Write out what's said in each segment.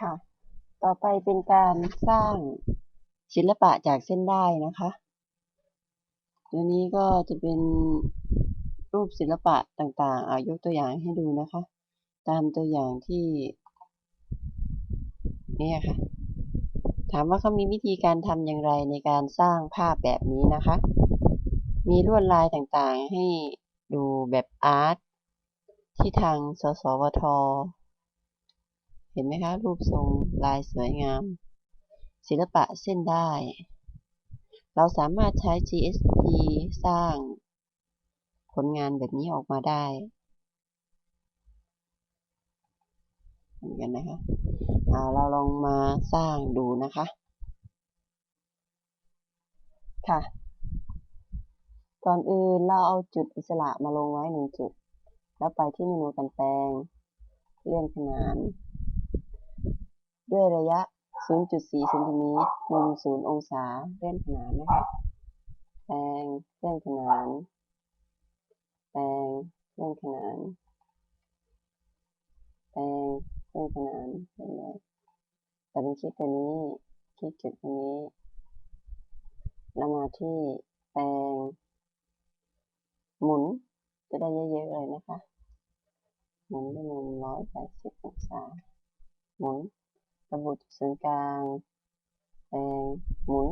ค่ะ ต่อไปเป็นการสร้างศิลปะจากเส้นได้นะคะ ตัวนี้ก็จะเป็นรูปศิลปะต่างๆ เอายกตัวอย่างให้ดูนะคะ ตามตัวอย่างที่นี่ค่ะ ถามว่าเขามีวิธีการทำอย่างไรในการสร้างภาพแบบนี้นะคะ มีลวดลายต่างๆให้ดูแบบอาร์ตที่ทางสสวท เห็นไหมคะ รูปทรงลายสวยงาม ศิลปะเส้นได้ เราสามารถใช้ GSP สร้างผลงานแบบนี้ออกมาได้เหมือนกันนะคะเอาเราลองมาสร้างดูนะคะ ค่ะ ก่อนอื่นเราเอาจุดอิสระมาลงไว้หนึ่งจุด แล้วไปที่เมนูกันแปลง เลื่อนขนาน ด้วยระยะ 0.4เซนติเมตรมุม0องศาเลื่อนขนานนะคะแปลงเลื่อนขนานแปลงเลื่อนขนานแปลงเลื่อนขนานเห็นไหมแต่เป็นคลิกตัวนี้คลิกจุดตัวนี้แล้วมาที่แปลงหมุนจะได้เยอะๆเลยนะคะ หมุนด้วยมุม180องศาหมุน ระบุจุดศูนย์กลางแปลงหมุน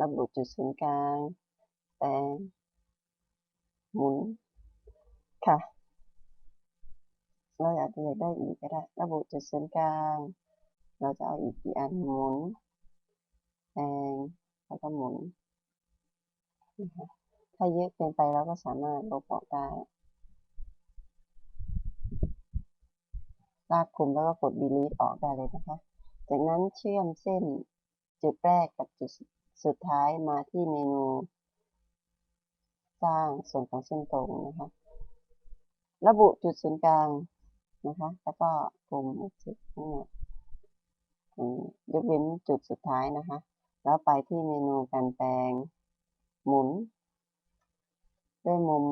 ระบุจุดศูนย์กลางแปลงหมุน ค่ะ เราอยากจะได้อีกก็ได้ ระบุจุดศูนย์กลาง เราจะเอาอีกกี่อันหมุนแปลงแล้วก็หมุนนถ้าเยอะเกินไปเราก็สามารถลบออกได้ ลากคุมแล้วก็กด delete ออกได้เลยนะคะ จากนั้นเชื่อมเส้นจุดแรกกับจุดสุดท้ายมาที่เมนู สร้างส่วนของเส้นตรงนะคะ ระบุจุดศูนย์กลางนะคะ แล้วก็กลุ่ม exit ทั้งหมดยกเว้นจุดสุดท้ายนะคะ แล้วไปที่เมนูการแปลง หมุน ด้วยมุม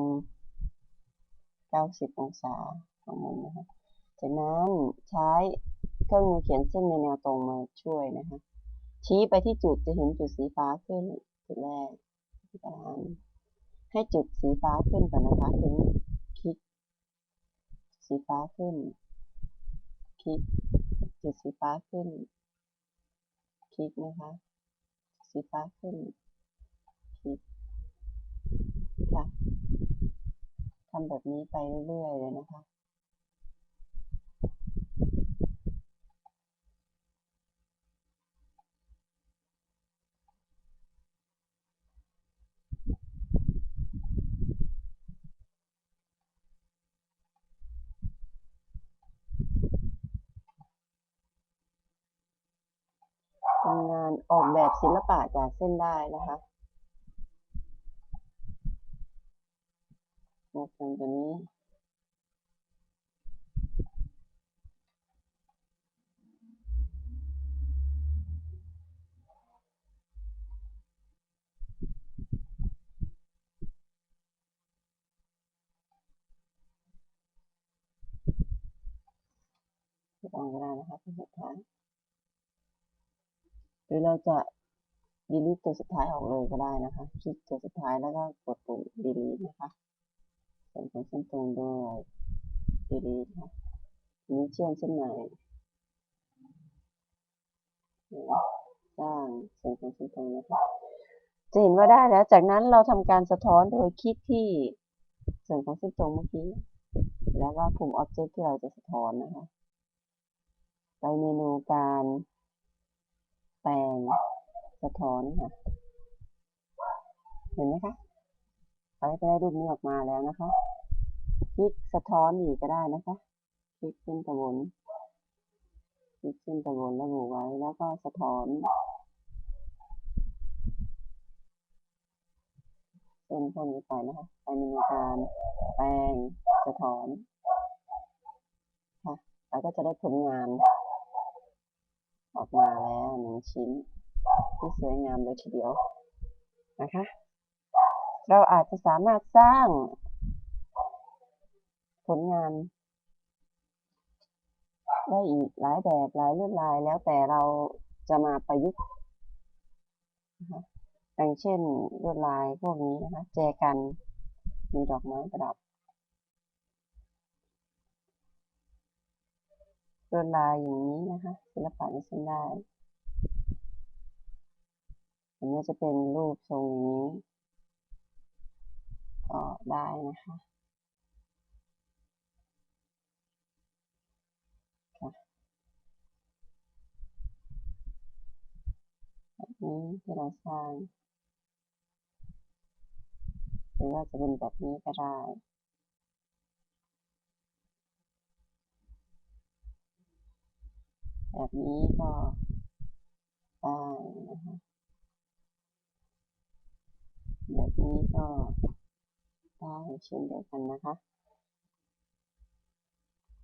90 องศาของมุมนะคะ จากนั้นใช้เครื่องมือเขียนเส้นในแนวตรงมาช่วยนะคะ ชี้ไปที่จุดจะเห็นจุดสีฟ้าขึ้นจุดแรกการให้จุดสีฟ้าขึ้นก่อนนะคะถึงคลิกสีฟ้าขึ้น คลิกจุดสีฟ้าขึ้น คลิกนะคะ สีฟ้าขึ้น คลิกค่ะทำแบบนี้ไปเรื่อยๆเลยนะคะ เป็นงานออกแบบศิลปะจากเส้นได้นะคะโมเดลตัวนี้ลองก็ได้นะคะเป็นสุดท้าย หรือเราจะ delete ตัวสุดท้ายออกเลยก็ได้นะคะ คลิกตัวสุดท้ายแล้วก็กดปุ่ม delete นะคะส่วนของเส้นตรงด้วย delete ค่ะนี้เชื่อมเส้นใหม่สร้างส่วนของเส้นตรงนะคะจะเห็นว่าได้แล้ว จากนั้นเราทำการสะท้อนโดยคลิกที่ส่วนของเส้นตรงเมื่อกี้ แล้วก็ปุ่ม object ที่เราจะสะท้อนนะคะ ไปเมนูการ แปลง สะท้อนค่ะ เห็นไหมคะเราจะได้รูปนี้ออกมาแล้วนะคะ คลิกสะท้อนอีกก็ได้นะคะ คลิกเส้นตะวนคลิกเส้นตะวนระบุไว้แล้วก็สะท้อนเส้นพวกนี้ไปนะคะไปมนูการแปลงสะท้อนค่ะแล้วก็จะได้ผลงาน ออกมาแล้วหนึ่งชิ้นที่สวยงามเลยทีเดียวนะคะ เราอาจจะสามารถสร้างผลงาน ได้อีกหลายแบบหลายลวดลายแล้วแต่เราจะมาประยุกต์นะคะอย่างเช่นลวดลายพวกนี้นะคะ แจกัน มีดอกไม้ประดับ ลวดลายอย่างนี้นะคะศิลปะในเส้นได้อันนี้จะเป็นรูปทรงอย่างนี้ก็ได้นะคะแบบนี้ที่เราสร้าง หรือว่าจะเป็นแบบนี้ก็ได้ แบบนี้ก็ได้นะคะแบบนี้ก็ได้เช่นเดียวกันนะคะ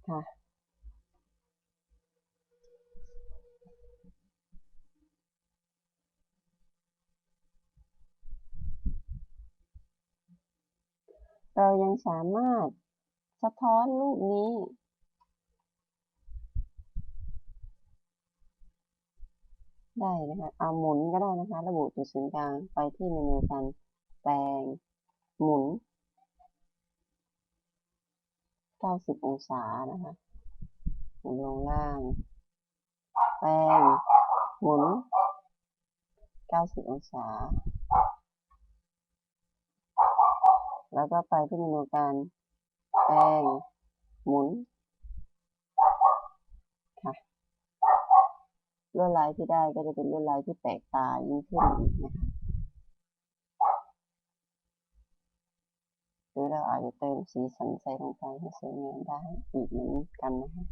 ค่ะเรายังสามารถสะท้อนรูปนี้ ได้นะคะเอาหมุนก็ได้นะคะ ระบุจุดศูนย์กลางไปที่เมนูการแปลงหมุน 90 องศานะคะ หมุนลงล่าง แปลงหมุน 90 องศา แล้วก็ไปที่เมนูการแปลงหมุน ค่ะ ลวดลายที่ได้ก็จะเป็นลวดลายที่แปลกตายิ่งขึ้นอีกนะคะหรือเราอาจจะเติมสีสันใส่ลงไปให้สวยงามได้อีกเหมือนกันนะคะ